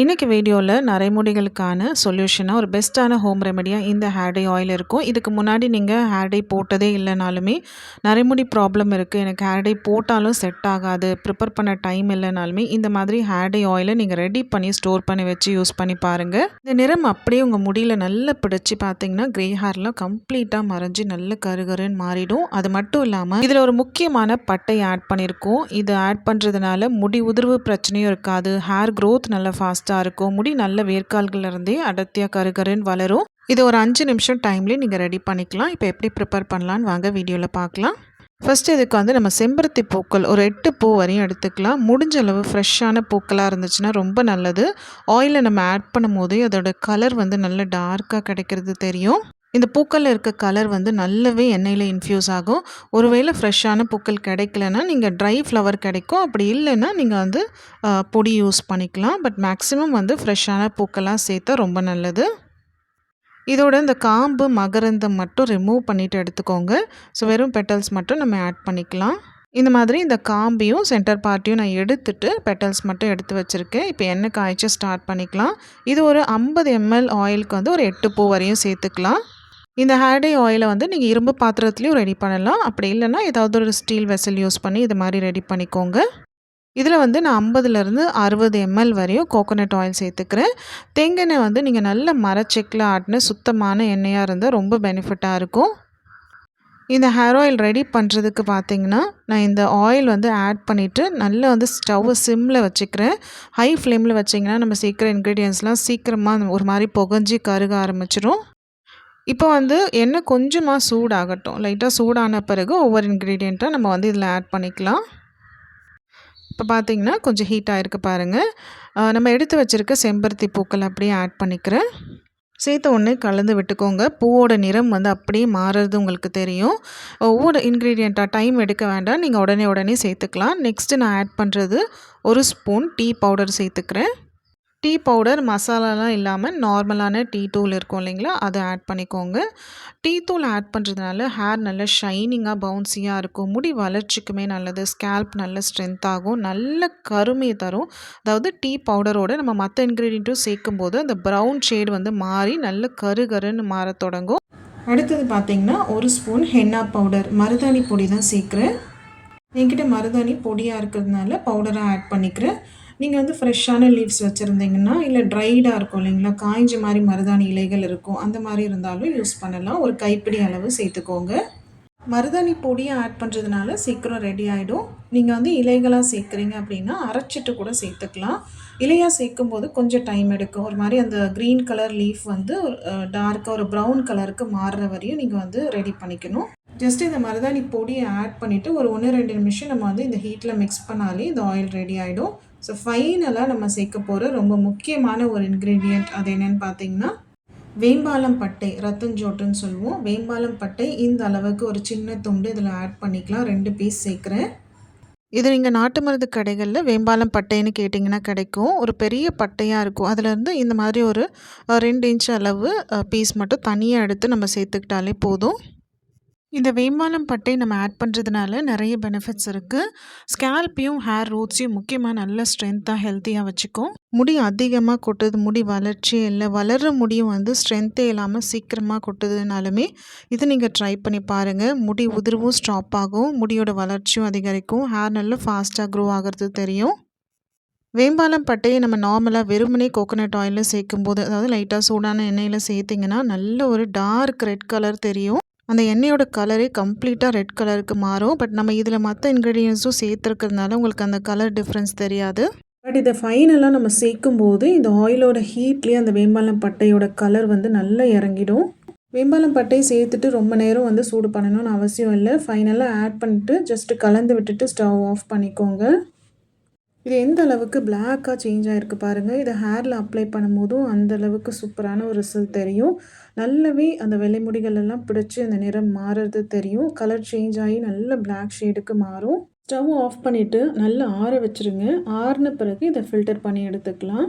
இன்றைக்கி வீடியோவில் நரைமுடிகளுக்கான சொல்யூஷனாக ஒரு பெஸ்ட்டான ஹோம் ரெமெடியாக இந்த ஹேர் டை ஆயில் இருக்கும். இதுக்கு முன்னாடி நீங்கள் ஹேர் டை போட்டதே இல்லைனாலுமே நரைமுடி ப்ராப்ளம் இருக்குது எனக்கு ஹேர் டை போட்டாலும் செட் ஆகாது ப்ரிப்பேர் பண்ண டைம் இல்லைனாலுமே இந்த மாதிரி ஹேர் டை ஆயிலை நீங்கள் ரெடி பண்ணி ஸ்டோர் பண்ணி வச்சு யூஸ் பண்ணி பாருங்கள் இந்த நிறம் அப்படியே உங்கள் முடியில் நல்லா பிடிச்சி பார்த்தீங்கன்னா க்ரே ஹேர்லாம் கம்ப்ளீட்டாக மறைஞ்சு நல்ல கருகருன்னு மாறிடும். அது மட்டும் இல்லாமல் இதில் ஒரு முக்கியமான பட்டை ஆட் பண்ணியிருக்கோம் இது ஆட் பண்ணுறதுனால முடி உதிர்வு பிரச்சனையும் இருக்காது ஹேர் க்ரோத் நல்லா ஃபாஸ்ட் ஃபாஸ்ட்டாக இருக்கும். முடி நல்ல வேர்க்கால்கள்ல இருந்தே அடர்த்தியாக கருகருன்னு வளரும். இது ஒரு அஞ்சு நிமிஷம் டைம்லேயே நீங்கள் ரெடி பண்ணிக்கலாம். இப்போ எப்படி ப்ரிப்பேர் பண்ணலான்னு வாங்க வீடியோவில் பார்க்கலாம். ஃபஸ்ட்டு இதுக்கு வந்து நம்ம செம்பருத்தி பூக்கள் ஒரு எட்டு பூ வரையும் எடுத்துக்கலாம். முடிஞ்ச அளவு ஃப்ரெஷ்ஷான பூக்களாக இருந்துச்சுன்னா ரொம்ப நல்லது. ஆயிலை நம்ம ஆட் பண்ணும் போதே அதோட கலர் வந்து நல்ல டார்க்காக கிடைக்கிறது தெரியும். இந்த பூக்களில் இருக்க கலர் வந்து நல்லாவே எண்ணெயில் இன்ஃப்யூஸ் ஆகும். ஒருவேளை ஃப்ரெஷ்ஷான பூக்கள் கிடைக்கலனா நீங்கள் ட்ரை ஃப்ளவர் கிடைக்கும். அப்படி இல்லைன்னா நீங்கள் வந்து பொடி யூஸ் பண்ணிக்கலாம். பட் மேக்ஸிமம் வந்து ஃப்ரெஷ்ஷான பூக்களாக சேர்த்தா ரொம்ப நல்லது. இதோட இந்த காம்பு மகரந்தம் மட்டும் ரிமூவ் பண்ணிவிட்டு எடுத்துக்கோங்க. ஸோ வெறும் பெட்டல்ஸ் மட்டும் நம்ம ஆட் பண்ணிக்கலாம். இந்த மாதிரி இந்த காம்பையும் சென்டர் பார்ட்டியும் நான் எடுத்துட்டு பெட்டல்ஸ் மட்டும் எடுத்து வச்சுருக்கேன். இப்போ எண்ணெய் காய்ச்சி ஸ்டார்ட் பண்ணிக்கலாம். இது ஒரு ஐம்பது எம்எல் ஆயிலுக்கு வந்து ஒரு எட்டு பூ வரையும் சேர்த்துக்கலாம். இந்த ஹேர்டே ஆயிலை வந்து நீங்கள் இரும்பு பாத்திரத்துலேயும் ரெடி பண்ணலாம். அப்படி இல்லைன்னா ஏதாவது ஒரு ஸ்டீல் வெசல் யூஸ் பண்ணி இது மாதிரி ரெடி பண்ணிக்கோங்க. இதில் வந்து நான் ஐம்பதுலேருந்து அறுபது எம்எல் வரையும் கோகோனட் ஆயில் சேர்த்துக்கிறேன். தேங்கெண்ணெய் வந்து நீங்கள் நல்ல மரச்செக்கில் ஆட்டின சுத்தமான எண்ணெயாக இருந்தால் ரொம்ப பெனிஃபிட்டாக இருக்கும். இந்த ஹேர் ஆயில் ரெடி பண்ணுறதுக்கு பார்த்தீங்கன்னா நான் இந்த ஆயில் வந்து ஆட் பண்ணிவிட்டு நல்லா வந்து ஸ்டவ்வை சிம்மில் வச்சுக்கிறேன். ஹை ஃப்ளேமில் வச்சிங்கன்னா நம்ம சீக்கிரம் இன்க்ரீடியன்ஸ்லாம் சீக்கிரமாக ஒரு மாதிரி புகஞ்சி கருக ஆரம்பிச்சிடும் இப்போ வந்து எண்ணெய் கொஞ்சமாக சூடாகட்டும். லைட்டாக சூடான பிறகு ஒவ்வொரு இன்க்ரீடியண்ட்டாக நம்ம வந்து இதில் ஆட் பண்ணிக்கலாம். இப்போ பார்த்தீங்கன்னா கொஞ்சம் ஹீட் ஆகிருக்கு பாருங்கள் நம்ம எடுத்து வச்சுருக்க செம்பருத்தி பூக்கள் அப்படியே ஆட் பண்ணிக்கிறேன். சேர்த்த உடனே கலந்து விட்டுக்கோங்க. பூவோட நிறம் வந்து அப்படியே மாறுறது உங்களுக்கு தெரியும். ஒவ்வொரு இன்க்ரீடியண்ட்டாக டைம் எடுக்க வேண்டாம். நீங்கள் உடனே உடனே சேர்த்துக்கலாம். நெக்ஸ்ட்டு நான் ஆட் பண்ணுறது ஒரு ஸ்பூன் டீ பவுடர் சேர்த்துக்கிறேன். டீ பவுடர் மசாலாலாம் இல்லாமல் நார்மலான டீ தூள் இருக்கும் இல்லைங்களா? அதை ஆட் பண்ணிக்கோங்க. டீ தூள் ஆட் பண்ணுறதுனால ஹேர் நல்ல ஷைனிங்காக பவுன்சியாக இருக்கும். முடி வளர்ச்சிக்குமே நல்லது. ஸ்கேல்ப் நல்ல ஸ்ட்ரென்த் ஆகும். நல்ல கருமையை தரும். அதாவது டீ பவுடரோடு நம்ம மற்ற இன்க்ரீடியண்ட்டும் சேர்க்கும்போது அந்த ப்ரௌன் ஷேட் வந்து மாறி நல்ல கரு கருன்னு மாறத் தொடங்கும். அடுத்தது பார்த்தீங்கன்னா ஒரு ஸ்பூன் ஹென்னா பவுடர் மருதாணி பொடி தான் சேர்க்குறேன். என்கிட்ட மருதாணி பொடியாக இருக்கிறதுனால பவுடராக ஆட் பண்ணிக்கிறேன். நீங்கள் வந்து ஃப்ரெஷ்ஷான லீவ்ஸ் வச்சுருந்தீங்கன்னா இல்லை ட்ரைடாக இருக்கும் இல்லைங்களா? காய்ஞ்ச மாதிரி மருதாணி இலைகள் இருக்கும். அந்த மாதிரி இருந்தாலும் யூஸ் பண்ணலாம். ஒரு கைப்பிடி அளவு சேர்த்துக்கோங்க. மருதாணி பொடியை ஆட் பண்ணுறதுனால சீக்கிரம் ரெடி ஆகிடும் நீங்கள் வந்து இலைகளாக சேர்க்குறீங்க அப்படின்னா அரைச்சிட்டு கூட சேர்த்துக்கலாம். இலையாக சேர்க்கும் போது கொஞ்சம் டைம் எடுக்கும். ஒரு மாதிரி அந்த க்ரீன் கலர் லீஃப் வந்து டார்க்காக ஒரு ப்ரௌன் கலருக்கு மாறுற வரையும் நீங்கள் வந்து ரெடி பண்ணிக்கணும். ஜஸ்ட் இந்த மருதாணி பொடியை ஆட் பண்ணிவிட்டு ஒரு ஒன்று ரெண்டு நிமிஷம் நம்ம வந்து இந்த ஹீட்டில் மிக்ஸ் பண்ணாலே இந்த ஆயில் ரெடி ஆகிடும் ஸோ ஃபைனலாக நம்ம சேர்க்க போகிற ரொம்ப முக்கியமான ஒரு இன்க்ரீடியண்ட் அது என்னென்னு பார்த்தீங்கன்னா வேம்பாலம் பட்டை ரத்தஞ்சோட்டுன்னு சொல்லுவோம். வேம்பாலம் பட்டை இந்த அளவுக்கு ஒரு சின்ன துண்டு இதில் ஆட் பண்ணிக்கலாம். ரெண்டு பீஸ் சேர்க்குறேன். இது நீங்கள் நாட்டு மருந்து கடைகளில் வேம்பாலம் பட்டைன்னு கேட்டிங்கன்னா கிடைக்கும். ஒரு பெரிய பட்டையாக இருக்கும். அதுலேருந்து இந்த மாதிரி ஒரு ரெண்டு இன்ச் அளவு பீஸ் மட்டும் தனியாக எடுத்து நம்ம சேர்த்துக்கிட்டாலே போதும். இந்த வேம்பாலம் பட்டை நம்ம ஆட் பண்ணுறதுனால நிறைய பெனிஃபிட்ஸ் இருக்குது ஸ்கேல்ப்பையும் ஹேர் ரூட்ஸையும் முக்கியமாக நல்ல ஸ்ட்ரென்த்தாக ஹெல்த்தியாக வச்சுக்கும். முடி அதிகமாக கொட்டுது முடி வளர்ச்சி இல்லை வளர்கிற முடியும் வந்து ஸ்ட்ரென்த்தே இல்லாமல் சீக்கிரமாக கொட்டுதுனாலுமே இது நீங்கள் ட்ரை பண்ணி பாருங்கள் முடி உதிர்வும் ஸ்டாப் ஆகும் முடியோட வளர்ச்சியும் அதிகரிக்கும் ஹேர் நல்லா ஃபாஸ்ட்டாக க்ரோ ஆகிறது தெரியும். வேம்பாலம் பட்டையை நம்ம நார்மலாக வெறுமனே கோகோனட் ஆயிலில் சேர்க்கும்போது அதாவது லைட்டாக சூடான எண்ணெயில் சேர்த்திங்கன்னா நல்ல ஒரு டார்க் ரெட் கலர் தெரியும். அந்த எண்ணெயோட கலரே கம்ப்ளீட்டாக ரெட் கலருக்கு மாறும். பட் நம்ம இதில் மற்ற இன்க்ரீடியன்ஸும் சேர்த்துருக்கிறதுனால உங்களுக்கு அந்த கலர் டிஃப்ரென்ஸ் தெரியாது. பட் இதை ஃபைனலாக நம்ம சேர்க்கும்போது இந்த ஆயிலோட ஹீட்லேயே அந்த வேம்பாலம் பட்டையோட கலர் வந்து நல்லா இறங்கிடும். வேம்பாலம் பட்டை சேர்த்துட்டு ரொம்ப நேரம் வந்து சூடு பண்ணணும்னு அவசியம் இல்லை. ஃபைனலாக ஆட் பண்ணிட்டு ஜஸ்ட்டு கலந்து விட்டுட்டு ஸ்டவ் ஆஃப் பண்ணிக்கோங்க. இது எந்த அளவுக்கு பிளாக்காக சேஞ்ச் ஆகிருக்கு பாருங்கள் இதை ஹேரில் அப்ளை பண்ணும்போதும் அந்த அளவுக்கு சூப்பரான ஒரு ரிசல்ட் தெரியும். நல்லாவே அந்த வெள்ளை முடிகள் எல்லாம் பிடிச்சி அந்த நிறம் மாறுறது தெரியும். கலர் சேஞ்ச் ஆகி நல்ல பிளாக் ஷேடுக்கு மாறும். ஸ்டவ் ஆஃப் பண்ணிவிட்டு நல்லா ஆற வச்சுருங்க. ஆறின பிறகு இதை ஃபில்டர் பண்ணி எடுத்துக்கலாம்.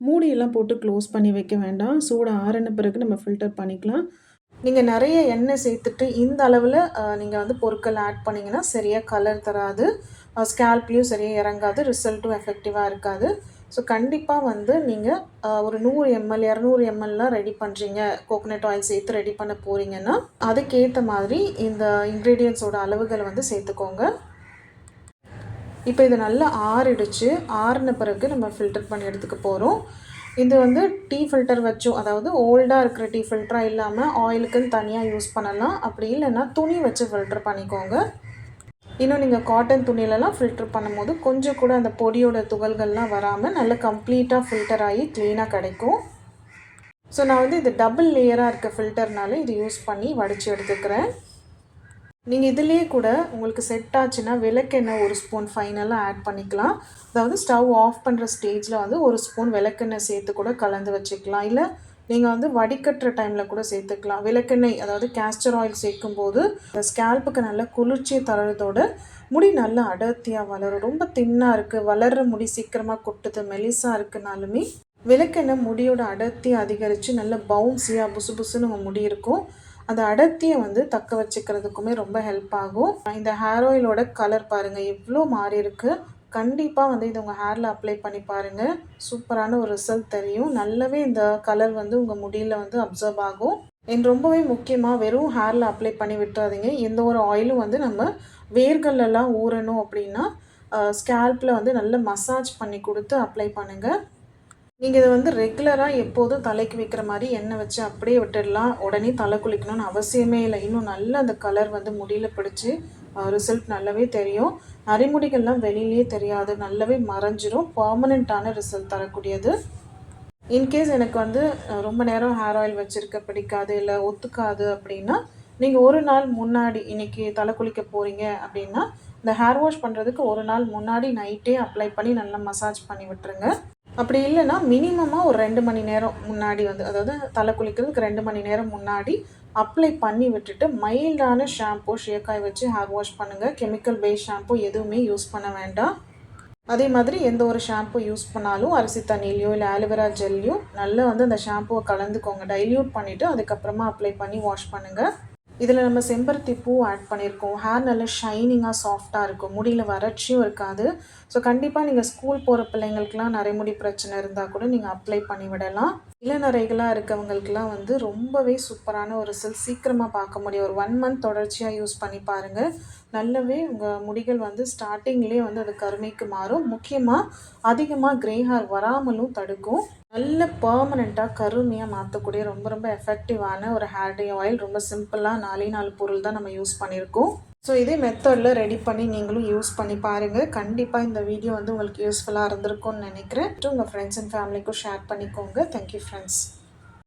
மூடியெல்லாம் போட்டு க்ளோஸ் பண்ணி வைக்க வேண்டாம். சூடாக ஆறின பிறகு நம்ம ஃபில்டர் பண்ணிக்கலாம். நீங்கள் நிறைய எண்ணெய் சேர்த்துட்டு இந்த அளவில் நீங்கள் வந்து பொருட்கள் ஆட் பண்ணிங்கன்னா சரியாக கலர் தராது. ஸ்கேல்ப்லேயும் சரியாக இறங்காது ரிசல்ட்டும் எஃபெக்டிவாக இருக்காது. ஸோ கண்டிப்பாக வந்து நீங்கள் ஒரு நூறு எம்எல் இரநூறு எம்எல்லாம் ரெடி பண்ணுறீங்க கோகோனட் ஆயில் சேர்த்து ரெடி பண்ண போகிறீங்கன்னா அதுக்கேற்ற மாதிரி இந்த இன்க்ரீடியன்ஸோட அளவுகளை வந்து சேர்த்துக்கோங்க. இப்போ இது நல்லா ஆறிடுச்சு. ஆறின பிறகு நம்ம ஃபில்டர் பண்ணி எடுத்துக்க போகிறோம் இது வந்து டீ ஃபில்டர் வச்சும் அதாவது ஓல்டாக இருக்கிற டீ ஃபில்டராக இல்லாமல் ஆயிலுக்குன்னு தனியாக யூஸ் பண்ணலாம். அப்படி இல்லைன்னா துணி வச்சு ஃபில்டர் பண்ணிக்கோங்க. இன்னும் நீங்கள் காட்டன் துணியிலலாம் ஃபில்டர் பண்ணும்போது கொஞ்சம் கூட அந்த பொடியோட துகள்கள்லாம் வராமல் நல்லா கம்ப்ளீட்டாக ஃபில்டர் ஆகி க்ளீனாக கிடைக்கும். ஸோ நான் வந்து இது டபுள் லேயராக இருக்க ஃபில்டர்னால இது யூஸ் பண்ணி வடித்து எடுத்துக்கிறேன். நீங்கள் இதுலேயே கூட உங்களுக்கு செட் ஆச்சுன்னா விளக்கெண்ணெய் ஒரு ஸ்பூன் ஃபைனலாக ஆட் பண்ணிக்கலாம். அதாவது ஸ்டவ் ஆஃப் பண்ணுற ஸ்டேஜில் வந்து ஒரு ஸ்பூன் விளக்கெண்ணெய் சேர்த்து கூட கலந்து வச்சுக்கலாம். இல்லை நீங்கள் வந்து வடிகட்டுற டைமில் கூட சேர்த்துக்கலாம். விளக்கெண்ணெய் அதாவது கேஸ்டர் ஆயில் சேர்க்கும் போது ஸ்கேல்புக்கு நல்ல குளிர்ச்சியை தரதோட முடி நல்லா அடர்த்தியாக வளரும். ரொம்ப தின்னாக இருக்குது வளர்கிற முடி சீக்கிரமாக கொட்டுது மெலிசாக இருக்குனாலுமே விளக்கெண்ணெய் முடியோட அடர்த்தி அதிகரித்து நல்ல பவுன்ஸியாக புசு புசுன்னு உங்கள் முடி இருக்கும். அந்த அடர்த்தியை வந்து தக்க வச்சுக்கிறதுக்குமே ரொம்ப ஹெல்ப் ஆகும். இந்த ஹேர் ஆயிலோட கலர் பாருங்கள் எவ்வளோ மாறி இருக்குது கண்டிப்பாக வந்து இது உங்கள் ஹேரில் அப்ளை பண்ணி பாருங்கள் சூப்பரான ஒரு ரிசல்ட் தெரியும். நல்லாவே இந்த கலர் வந்து உங்கள் முடியில் வந்து அப்சர்வ் ஆகும். என் ரொம்பவே முக்கியமாக வெறும் ஹேரில் அப்ளை பண்ணி விட்டுறாதீங்க. எந்த ஒரு ஆயிலும் வந்து நம்ம வேர்களெல்லாம் ஊறணும் அப்படின்னா ஸ்கேல்பில் வந்து நல்ல மசாஜ் பண்ணி கொடுத்து அப்ளை பண்ணுங்கள் நீங்கள் இதை வந்து ரெகுலராக எப்போதும் தலைக்கு வைக்கிற மாதிரி எண்ணெய் வச்சு அப்படியே விட்டுடலாம். உடனே தலை குளிக்கணும்னு அவசியமே இல்லை. இன்னும் நல்ல அந்த கலர் வந்து முடியில் பிடிச்சி ரிசல்ட் நல்லாவே தெரியும். அறிமுடிகள்லாம் வெளியிலேயே தெரியாது. நல்லாவே மறைஞ்சிரும். பர்மனெண்ட்டான ரிசல்ட் தரக்கூடியது. இன்கேஸ் எனக்கு வந்து ரொம்ப நேரம் ஹேர் ஆயில் வச்சுருக்க பிடிக்காது இல்லை ஒத்துக்காது அப்படின்னா நீங்கள் ஒரு நாள் முன்னாடி இன்றைக்கி தலை குளிக்க போகிறீங்க அப்படின்னா இந்த ஹேர் வாஷ் பண்ணுறதுக்கு ஒரு நாள் முன்னாடி நைட்டே அப்ளை பண்ணி நல்லா மசாஜ் பண்ணி விட்டுருங்க. அப்படி இல்லைன்னா மினிமமாக ஒரு ரெண்டு மணி நேரம் முன்னாடி வந்து அதாவது தலை குளிக்கிறதுக்கு ரெண்டு மணி நேரம் முன்னாடி அப்ளை பண்ணி விட்டுட்டு மைல்டான ஷாம்பூ ஷேக்காய் வச்சு ஹேர் வாஷ் பண்ணுங்கள் கெமிக்கல் பேஸ்ட் ஷாம்பூ எதுவுமே யூஸ் பண்ண வேண்டாம். அதே மாதிரி எந்த ஒரு ஷாம்பு யூஸ் பண்ணாலும் அரிசி தண்ணியிலையோ இல்லை ஆலோவேரா ஜெல்லையோ நல்லா வந்து அந்த ஷாம்புவை கலந்துக்கோங்க. டைல்யூட் பண்ணிவிட்டு அதுக்கப்புறமா அப்ளை பண்ணி வாஷ் பண்ணுங்கள் இதில் நம்ம செம்பருத்தி பூ ஆட் பண்ணியிருக்கோம். ஹேர் நல்லா ஷைனிங்காக சாஃப்டாக இருக்கும். முடியில் வறட்சியும் இருக்காது. ஸோ கண்டிப்பாக நீங்கள் ஸ்கூல் போகிற பிள்ளைங்களுக்குலாம் நரைமுடி பிரச்சனை இருந்தால் கூட நீங்கள் அப்ளை பண்ணி விடலாம். இளநரைகளாக இருக்கவங்களுக்குலாம் வந்து ரொம்பவே சூப்பரான ஒரு ரிசல்ட் சீக்கிரமாக பார்க்க முடியும். ஒரு ஒன் மந்த் தொடர்ச்சியாக யூஸ் பண்ணி பாருங்கள் நல்லாவே உங்கள் முடிகள் வந்து ஸ்டார்டிங்லேயே வந்து அது கருமைக்கு மாறும். முக்கியமாக அதிகமாக க்ரே ஹேர் வராமலும் தடுக்கும். நல்ல பர்மனெண்ட்டாக கருமையாக மாற்றக்கூடிய ரொம்ப ரொம்ப எஃபெக்டிவான ஒரு ஹேர் டே ஆயில் ரொம்ப சிம்பிளாக நாலே நாலு பொருள் தான் நம்ம யூஸ் பண்ணியிருக்கோம் ஸோ இதே மெத்தடில் ரெடி பண்ணி நீங்களும் யூஸ் பண்ணி பாருங்கள் கண்டிப்பாக இந்த வீடியோ வந்து உங்களுக்கு யூஸ்ஃபுல்லாக இருந்திருக்கும்னு நினைக்கிறேன். உங்கள் ஃப்ரெண்ட்ஸ் அண்ட் ஃபேமிலிக்கும் ஷேர் பண்ணிக்கோங்க. Thank you friends